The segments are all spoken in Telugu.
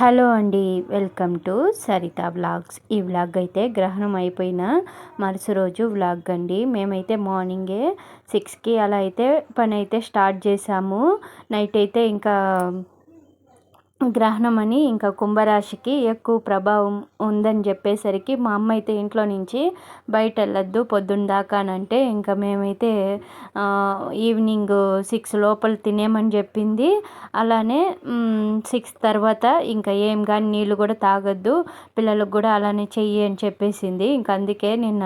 హలో అండి వెల్కమ్ టు సరిత వ్లాగ్స్. ఈ వ్లాగ్ అయితే గ్రహణం అయిపోయిన మరుసటి రోజు వ్లాగ్ అండి. మేమైతే మార్నింగే సిక్స్కి అలా అయితే పని అయితే స్టార్ట్ చేసాము. నైట్ అయితే ఇంకా గ్రహణం అని ఇంకా కుంభరాశికి ఎక్కువ ప్రభావం ఉందని చెప్పేసరికి మా అమ్మ అయితే ఇంట్లో నుంచి బయట వెళ్ళొద్దు పొద్దున్న దాకా అని అంటే ఇంకా మేమైతే ఈవినింగ్ సిక్స్ లోపల తినేమని చెప్పింది. అలానే సిక్స్ తర్వాత ఇంకా ఏం కానీ నీళ్ళు కూడా తాగొద్దు పిల్లలకు కూడా అలానే చెయ్యి అని చెప్పేసింది. ఇంకా అందుకే నిన్న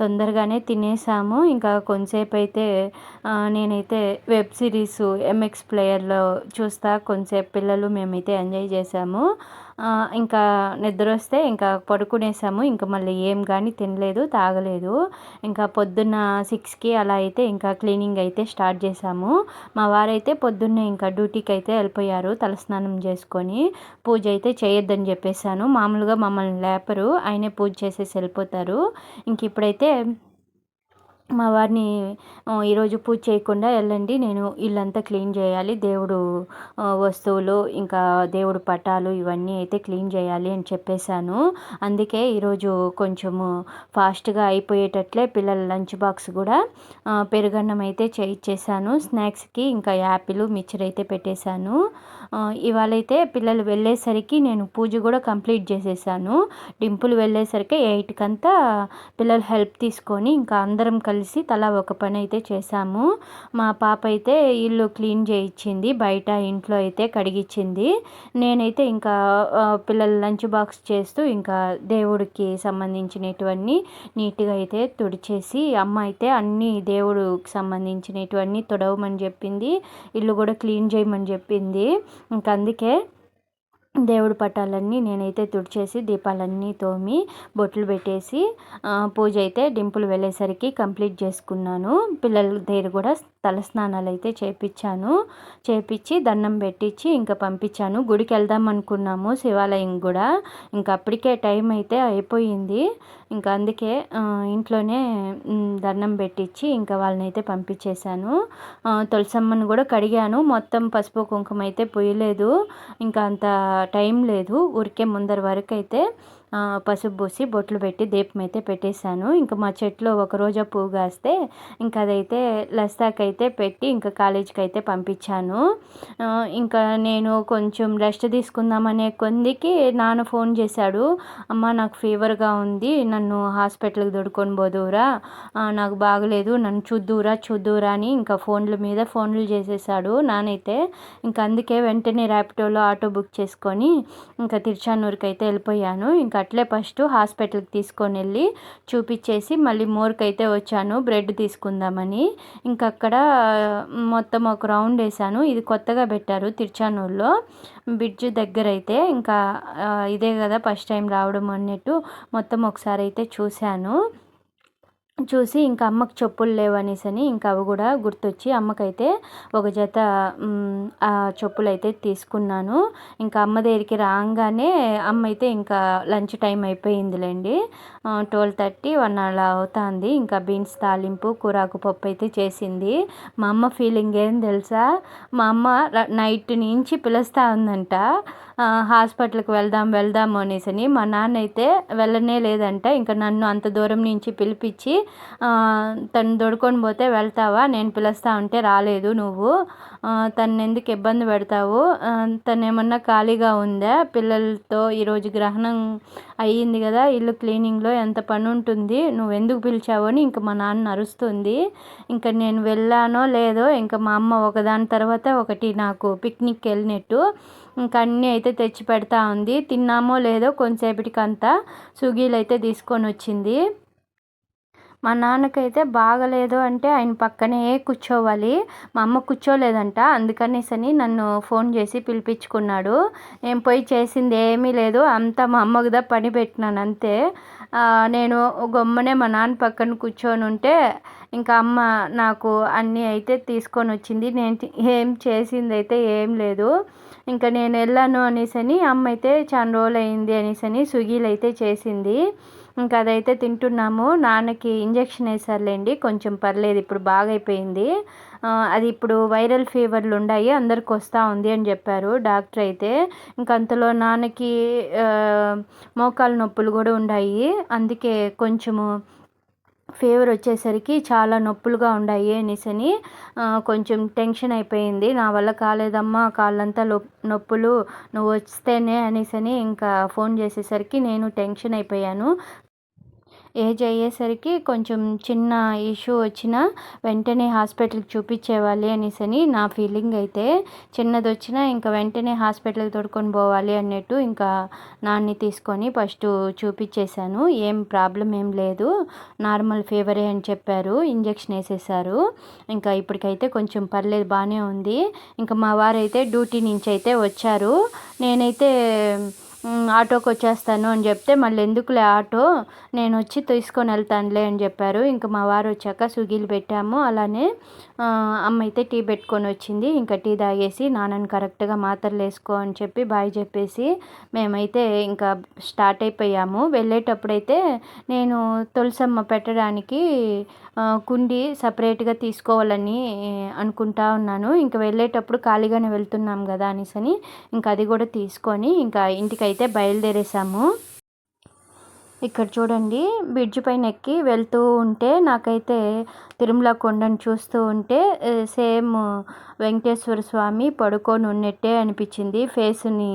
తొందరగానే తినేసాము. ఇంకా కొంతసేపు అయితే నేనైతే వెబ్ సిరీస్ ఎంఎక్స్ ప్లేయర్లో చూస్తా కొంతసేపు పిల్లలు మేమైతే అయితే ఎంజాయ్ చేసాము. ఇంకా నిద్ర వస్తే ఇంకా పడుకునేసాము. ఇంకా మళ్ళీ ఏం కానీ తినలేదు తాగలేదు. ఇంకా పొద్దున్న సిక్స్కి అలా అయితే ఇంకా క్లీనింగ్ అయితే స్టార్ట్ చేసాము. మా వారైతే పొద్దున్నే ఇంకా డ్యూటీకి అయితే వెళ్ళిపోయారు తలస్నానం చేసుకొని. పూజ అయితే చేయొద్దని చెప్పేశాను. మామూలుగా మమ్మల్ని లేపరు ఆయనే పూజ చేసేసి వెళ్ళిపోతారు. ఇంక ఇప్పుడైతే మా వారిని ఈరోజు పూజ చేయకుండా వెళ్ళండి. నేను ఇల్లంతా క్లీన్ చేయాలి. దేవుడు వస్తువులు ఇంకా దేవుడు పటాలు ఇవన్నీ అయితే క్లీన్ చేయాలి అని చెప్పేశాను. అందుకే ఈరోజు కొంచెము ఫాస్ట్గా అయిపోయేటట్లే పిల్లల లంచ్ బాక్స్ కూడా పెరుగన్నం అయితే చేయించేశాను స్నాక్స్కి ఇంకా యాపిల్ మిక్చర్ అయితే పెట్టేశాను. ఇవాళైతే పిల్లలు వెళ్ళేసరికి నేను పూజ కూడా కంప్లీట్ చేసేసాను డింపులు వెళ్ళేసరికి ఎయిట్కి అంతా పిల్లలు హెల్ప్ తీసుకొని ఇంకా అందరం కలిసి కలిసి తలా ఒక పని అయితే చేశాము. మా పాప అయితే ఇల్లు క్లీన్ చేయించింది బయట ఇంట్లో అయితే కడిగించింది నేనైతే ఇంకా పిల్లల లంచ్ బాక్స్ చేస్తూ ఇంకా దేవుడికి సంబంధించినటువన్నీ నీట్గా అయితే తుడిచేసి అమ్మ అయితే అన్నీ దేవుడికి సంబంధించినటువన్నీ తొడవమని చెప్పింది ఇల్లు కూడా క్లీన్ చేయమని చెప్పింది. ఇంకా అందుకే దేవుడి పటాలన్నీ నేనైతే తుడిచేసి దీపాలన్నీ తోమి బొట్లు పెట్టేసి పూజ అయితే డింపులు వెళ్ళేసరికి కంప్లీట్ చేసుకున్నాను. పిల్లల దగ్గర కూడా తలస్నానాలు అయితే చేపించాను చేపించి దండం పెట్టించి ఇంకా పంపించాను. గుడికి వెళ్దాం అనుకున్నాము శివాలయం కూడా. ఇంకా అప్పటికే టైం అయితే అయిపోయింది. ఇంకా అందుకే ఇంట్లోనే దండం పెట్టించి ఇంకా వాళ్ళని అయితే పంపించేశాను తులసమ్మను కూడా కడిగాను. మొత్తం పసుపు కుంకుమ అయితే పోయలేదు ఇంకా అంత టైం లేదు. ఊరికే ముందర వరకు అయితే పసుపు పూసి బొట్లు పెట్టి దీపం అయితే పెట్టేశాను. ఇంకా మా చెట్లో ఒక రోజా పువ్వు కాస్తే ఇంకా అదైతే లస్తాకైతే పెట్టి ఇంకా కాలేజీకి అయితే పంపించాను ఇంకా నేను కొంచెం రెస్ట్ తీసుకుందామనే కొందికి నాన్న ఫోన్ చేశాడు. అమ్మ నాకు ఫీవర్గా ఉంది. నన్ను హాస్పిటల్కి దొడుకొని పోదురా. నాకు బాగలేదు. నన్ను చూద్దురా చూద్దురా అని ఇంకా ఫోన్ల మీద ఫోన్లు చేసేసాడు నానైతే ఇంకా అందుకే వెంటనే ర్యాపిడోలో ఆటో బుక్ చేసుకొని ఇంకా తిరుచానూరుకి అయితే వెళ్ళిపోయాను. ఇంకా అట్లే ఫస్ట్ హాస్పిటల్కి తీసుకొని వెళ్ళి చూపించేసి మళ్ళీ మోర్కి అయితే వచ్చాను బ్రెడ్ తీసుకుందామని. ఇంకా అక్కడ మొత్తం ఒక రౌండ్ వేసాను. ఇది కొత్తగా పెట్టారు తిరుచానూరులో. బ్రిడ్జ్ దగ్గర అయితే ఇంకా ఇదే కదా ఫస్ట్ టైం రావడం అన్నట్టు మొత్తం ఒకసారి అయితే చూశాను. చూసి ఇంకా అమ్మకు చెప్పులు లేవనేసి అని ఇంకా అవి కూడా గుర్తొచ్చి అమ్మకైతే ఒక జత చెప్పులు అయితే తీసుకున్నాను. ఇంకా అమ్మ దగ్గరికి రాగానే అమ్మ అయితే ఇంకా లంచ్ టైం అయిపోయిందిలేండి. ట్వెల్వ్ థర్టీ వన్ అలా అవుతుంది. ఇంకా బీన్స్ తాలింపు కూరాకు పప్పు అయితే చేసింది. మా అమ్మ ఫీలింగ్ ఏం తెలుసా? మా అమ్మ నైట్ నుంచి పిలుస్తూ ఉందంట. హాస్పిటల్కి వెళ్దాం వెళ్దాము అనేసి మా నాన్న అయితే వెళ్ళనే లేదంట. ఇంకా నన్ను అంత దూరం నుంచి పిలిపించి తను దొడుకొని పోతే వెళ్తావా? నేను పిలుస్తా ఉంటే రాలేదు నువ్వు. తను ఎందుకు ఇబ్బంది పెడతావు? తను ఏమన్నా ఖాళీగా ఉందా? పిల్లలతో ఈరోజు గ్రహణం అయ్యింది కదా ఇల్లు క్లీనింగ్లో ఎంత పని ఉంటుంది నువ్వు ఎందుకు పిలిచావో అని ఇంకా మా నాన్న అరుస్తుంది. ఇంకా నేను వెళ్ళానో లేదో ఇంకా మా అమ్మ ఒకదాని తర్వాత ఒకటి నాకు పిక్నిక్ వెళ్ళినట్టు. ఇంకా అన్నీ అయితే తెచ్చి పెడతా ఉంది. తిన్నామో లేదో కొంతసేపటికంతా స్విగ్గీలు అయితే తీసుకొని వచ్చింది. మా నాన్నకైతే బాగలేదు అంటే ఆయన పక్కనే కూర్చోవాలి. మా అమ్మ కూర్చోలేదంట. అందుకనేసని నన్ను ఫోన్ చేసి పిలిపించుకున్నాడు. నేను పోయి చేసింది ఏమీ లేదు. అంతా మా అమ్మకుదా పని పెట్టినాను అంతే. నేను గమ్మనే మా నాన్న పక్కన కూర్చొని ఉంటే ఇంకా అమ్మ నాకు అన్నీ అయితే తీసుకొని వచ్చింది. నేను ఏం చేసింది అయితే ఏం లేదు. ఇంకా నేను వెళ్ళాను అనేసని అమ్మ అయితే చాలా రోజులు అయింది అనేసని స్విగ్గీలు అయితే చేసింది. ఇంకా అదైతే తింటున్నాము. నాన్నకి ఇంజెక్షన్ వేసారులేండి. కొంచెం పర్లేదు ఇప్పుడు బాగా అయిపోయింది అది ఇప్పుడు వైరల్ ఫీవర్లు ఉన్నాయి అందరికి వస్తూ ఉంది అని చెప్పారు డాక్టర్ అయితే. ఇంకా అంతలో నాన్నకి మోకాలు నొప్పులు కూడా ఉన్నాయి అందుకే కొంచెము ఫీవర్ వచ్చేసరికి చాలా నొప్పులుగా ఉన్నాయి అనేసని కొంచెం టెన్షన్ అయిపోయింది. నా వల్ల కాలేదమ్మా కాళ్ళంతా నొప్పులు నువ్వు వస్తేనే అనేసని ఇంకా ఫోన్ చేసేసరికి నేను టెన్షన్ అయిపోయాను. ఏజ్ అయ్యేసరికి కొంచెం చిన్న ఇష్యూ వచ్చినా వెంటనే హాస్పిటల్కి చూపించేవాలి అనేసి అని నా ఫీలింగ్ అయితే చిన్నది వచ్చినా ఇంకా వెంటనే హాస్పిటల్కి తోడుకొని పోవాలి అన్నట్టు ఇంకా నాన్ని తీసుకొని ఫస్ట్ చూపించేశాను. ఏం ప్రాబ్లం ఏం లేదు. నార్మల్ ఫీవరే అని చెప్పారు. ఇంజెక్షన్ వేసేసారు. ఇంకా ఇప్పటికైతే కొంచెం పర్లేదు బాగానే ఉంది. ఇంకా మా వారైతే డ్యూటీ నుంచి అయితే వచ్చారు. నేనైతే ఆటోకి వచ్చేస్తాను అని చెప్తే మళ్ళీ ఎందుకులే ఆటో? నేను వచ్చి తీసుకొని వెళ్తానులే అని చెప్పారు. ఇంకా మా వారు వచ్చాక స్విగ్గీలు పెట్టాము. అలానే అమ్మ అయితే టీ పెట్టుకొని వచ్చింది. ఇంకా టీ తాగేసి నాన్నని కరెక్ట్గా మాత్రలు వేసుకో అని చెప్పి బాయ్ చెప్పేసి మేమైతే ఇంకా స్టార్ట్ అయిపోయాము. వెళ్ళేటప్పుడైతే నేను తులసమ్మ పెట్టడానికి కుండి సపరేట్గా తీసుకోవాలని అనుకుంటా ఉన్నాను. ఇంకా వెళ్ళేటప్పుడు ఖాళీగానే వెళ్తున్నాం కదా అనేసి అని ఇంకా అది కూడా తీసుకొని ఇంకా ఇంటికైతే బయలుదేరేసాము. ఇక్కడ చూడండి బ్రిడ్జ్ పైన ఎక్కి వెళ్తూ ఉంటే నాకైతే తిరుమల కొండను చూస్తూ ఉంటే సేమ్ వెంకటేశ్వర స్వామి పడుకొని ఉన్నట్టే అనిపించింది. ఫేస్ని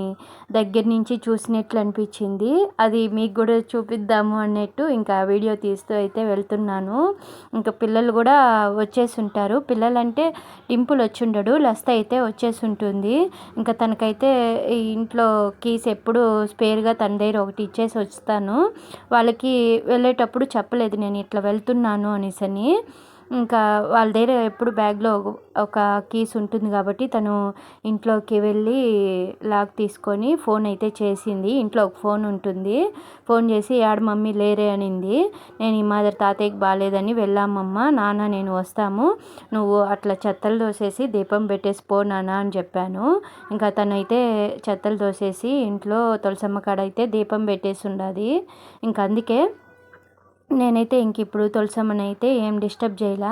దగ్గర నుంచి చూసినట్లు అనిపించింది. అది మీకు కూడా చూపిద్దాము అన్నట్టు ఇంకా వీడియో తీస్తూ అయితే వెళ్తున్నాను. ఇంకా పిల్లలు కూడా వచ్చేసి ఉంటారు. పిల్లలంటే డింపుల్ వచ్చి ఉండడు లస్త అయితే వచ్చేసి ఉంటుంది. ఇంకా తనకైతే ఇంట్లో కీస్ ఎప్పుడు స్పేర్గా తన దగ్గర ఒకటి ఇచ్చేసి వస్తాను. వాళ్ళకి వెళ్ళేటప్పుడు చెప్పలేదు నేను ఇట్లా వెళ్తున్నాను అనేసని. ఇంకా వాళ్ళ దగ్గర ఎప్పుడు బ్యాగ్లో ఒక కీస్ ఉంటుంది కాబట్టి తను ఇంట్లోకి వెళ్ళి లాక్ తీసుకొని ఫోన్ అయితే చేసింది. ఇంట్లో ఒక ఫోన్ ఉంటుంది. ఫోన్ చేసి యాడ మమ్మీ లేరే అనింది. నేను ఈ మాదిరి తాతయ్యకి బాగాలేదని వెళ్ళామమ్మ. నాన్న నేను వస్తాము. నువ్వు అట్లా చెత్తలు దోసేసి దీపం పెట్టేసి పో నాన్న అని చెప్పాను. ఇంకా తనైతే చెత్తలు దోసేసి ఇంట్లో తులసమ్మ కాడ అయితే దీపం పెట్టేసి ఉండాది. ఇంకా అందుకే నేనైతే ఇంక ఇప్పుడు తులసమ్మని అయితే ఏం డిస్టర్బ్ చేయలా.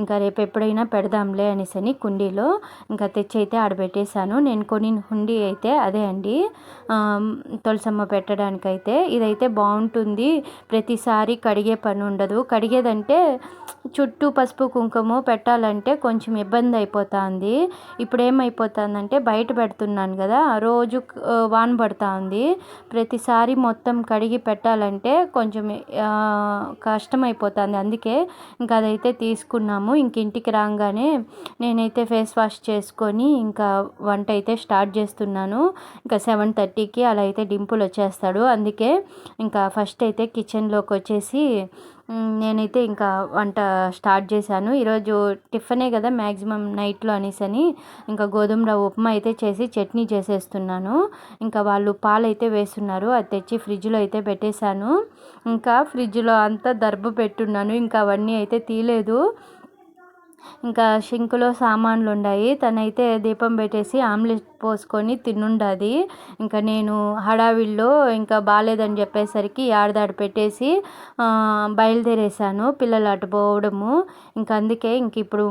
ఇంకా రేపు ఎప్పుడైనా పెడదాంలే అనేసి అని కుండీలో ఇంకా తెచ్చి అయితే ఆడబెట్టేశాను. నేను కొని హుండీ అయితే అదే అండి. తులసమ్మ పెట్టడానికైతే ఇదైతే బాగుంటుంది. ప్రతిసారి కడిగే పని ఉండదు. కడిగేదంటే చుట్టూ పసుపు కుంకుమ పెట్టాలంటే కొంచెం ఇబ్బంది అయిపోతుంది. ఇప్పుడు ఏమైపోతుందంటే బయట పెడుతున్నాను కదా రోజు వాన పడుతుంది. ప్రతిసారి మొత్తం కడిగి పెట్టాలంటే కొంచెం కష్టమైపోతుంది. అందుకే ఇంకా అదైతే తీసుకున్నాము. ఇంక ఇంటికి రాగానే నేనైతే ఫేస్ వాష్ చేసుకొని ఇంకా వంట అయితే స్టార్ట్ చేస్తున్నాను. ఇంకా సెవెన్ థర్టీకి అలా అయితే డింపుల్ వచ్చేస్తాడు అందుకే ఇంకా ఫస్ట్ అయితే కిచెన్లోకి వచ్చేసి నేనైతే ఇంకా వంట స్టార్ట్ చేశాను. ఈరోజు టిఫినే కదా మ్యాక్సిమం నైట్లో అనేసని ఇంకా గోధుమ రవ్వ ఉప్మా అయితే చేసి చట్నీ చేసేస్తున్నాను. ఇంకా వాళ్ళు పాలు అయితే వేస్తున్నారు అది తెచ్చి ఫ్రిడ్జ్లో అయితే పెట్టేశాను. ఇంకా ఫ్రిడ్జ్లో అంతా దర్బ పెట్టున్నాను ఇంకా అవన్నీ అయితే తీయలేదు. ఇంకా షింకులో సామాన్లు ఉన్నాయి తనైతే దీపం పెట్టేసి ఆమ్లెట్ పోసుకొని తినుండది. ఇంకా నేను హడావిల్లో ఇంకా బాగాలేదని చెప్పేసరికి ఆడదాడు పెట్టేసి బయలుదేరేసాను పిల్లలు అటు పోవడము. ఇంకా అందుకే ఇంక ఇప్పుడు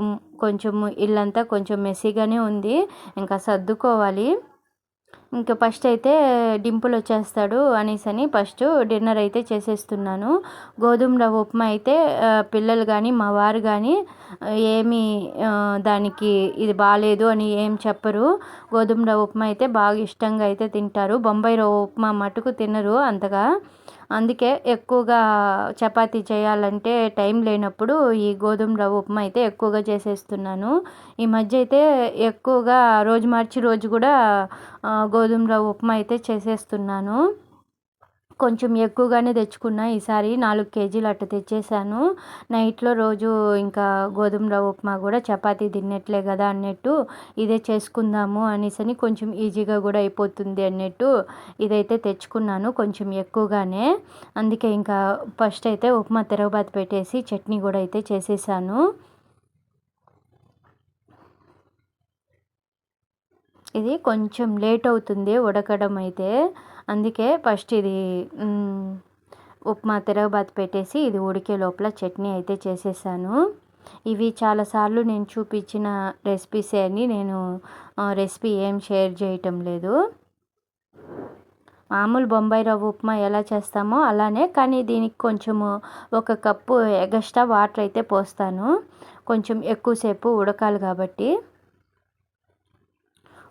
కొంచెం ఇల్లంతా కొంచెం మెస్సీగానే ఉంది. ఇంకా సర్దుకోవాలి. ఇంకా ఫస్ట్ అయితే డింపుల్ వచ్చేస్తాడు అనేసి అని ఫస్ట్ డిన్నర్ అయితే చేసేస్తున్నాను. గోధుమ రవ్వ ఉప్మా అయితే పిల్లలు కానీ మా వారు కానీ ఏమి దానికి ఇది బాగాలేదు అని ఏం చెప్పరు. గోధుమ రవ్వ ఉప్మా అయితే బాగా ఇష్టంగా అయితే తింటారు. బొంబాయి రవ్వ ఉప్మా మటుకు తినరు అంతగా. అందుకే ఎక్కువగా చపాతీ చేయాలంటే టైం లేనప్పుడు ఈ గోధుమ రవ్వ ఉప్మా అయితే ఎక్కువగా చేసేస్తున్నాను. ఈ మధ్య అయితే ఎక్కువగా రోజు మార్చి రోజు కూడా గోధుమ రవ్వ ఉప్మా అయితే చేసేస్తున్నాను. కొంచెం ఎక్కువగానే తెచ్చుకున్న. ఈసారి నాలుగు కేజీలు అట్ట తెచ్చేసాను. నైట్లో రోజు ఇంకా గోధుమ రవ్వ ఉప్మా కూడా చపాతీ తిన్నట్లే కదా అన్నట్టు ఇదే చేసుకుందాము అనేసి కొంచెం ఈజీగా కూడా అయిపోతుంది అన్నట్టు ఇదైతే తెచ్చుకున్నాను కొంచెం ఎక్కువగానే. అందుకే ఇంకా ఫస్ట్ అయితే ఉప్మా తెరవబాత్ పెట్టేసి చట్నీ కూడా అయితే చేసేసాను. ఇది కొంచెం లేట్ అవుతుంది ఉడకడం అయితే. అందుకే ఫస్ట్ ఇది ఉప్మా తిరగబాత్ పెట్టేసి ఇది ఉడికే లోపల చట్నీ అయితే చేసేసాను. ఇవి చాలాసార్లు నేను చూపించిన రెసిపీసే అని నేను రెసిపీ ఏం షేర్ చేయటం లేదు. మామూలు బొంబాయి రవ్వ ఉప్మా ఎలా చేస్తామో అలానే కానీ దీనికి కొంచెము ఒక కప్పు ఎగస్ట్రా వాటర్ అయితే పోస్తాను. కొంచెం ఎక్కువసేపు ఉడకాలి కాబట్టి.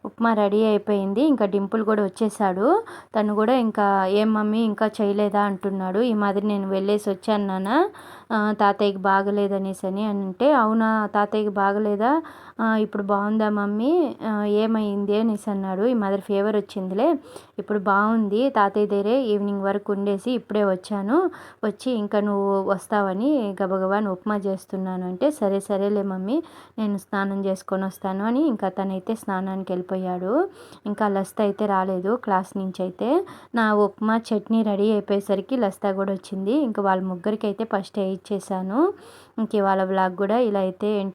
ఉప్మా రెడీ అయిపోయింది. ఇంకా డింపుల్ కూడా వచ్చేసాడు. తను కూడా ఇంకా ఏం మమ్మీ ఇంకా చేయలేదా? అంటున్నాడు. ఈ మాదిరి నేను వెళ్ళేసి వచ్చాను నాన్న. తాతయ్యకి బాగలేదనేసి అని అంటే అవునా తాతయ్యకి బాగలేదా? ఇప్పుడు బాగుందా మమ్మీ? ఏమైంది? అనేసి అన్నాడు. ఈ మాదిరి ఫీవర్ వచ్చిందిలే. ఇప్పుడు బాగుంది. తాతయ్య దగ్గరే ఈవినింగ్ వరకు ఉండేసి ఇప్పుడే వచ్చాను. వచ్చి ఇంకా నువ్వు వస్తావని గబగబా ఉప్మా చేస్తున్నాను అంటే సరే సరేలే మమ్మీ. నేను స్నానం చేసుకొని వస్తాను అని ఇంకా తనైతే స్నానానికి వెళ్ళిపోయాడు ఇంకా లస్త అయితే రాలేదు క్లాస్ నుంచి అయితే నా ఉప్మా చట్నీ రెడీ అయిపోయేసరికి లస్తా కూడా వచ్చింది. ఇంకా వాళ్ళ ముగ్గురికి అయితే ఫస్ట్ ఇచ్చేసాను. ఇంక వాళ్ళ బ్లాగ్ కూడా ఇలా అయితే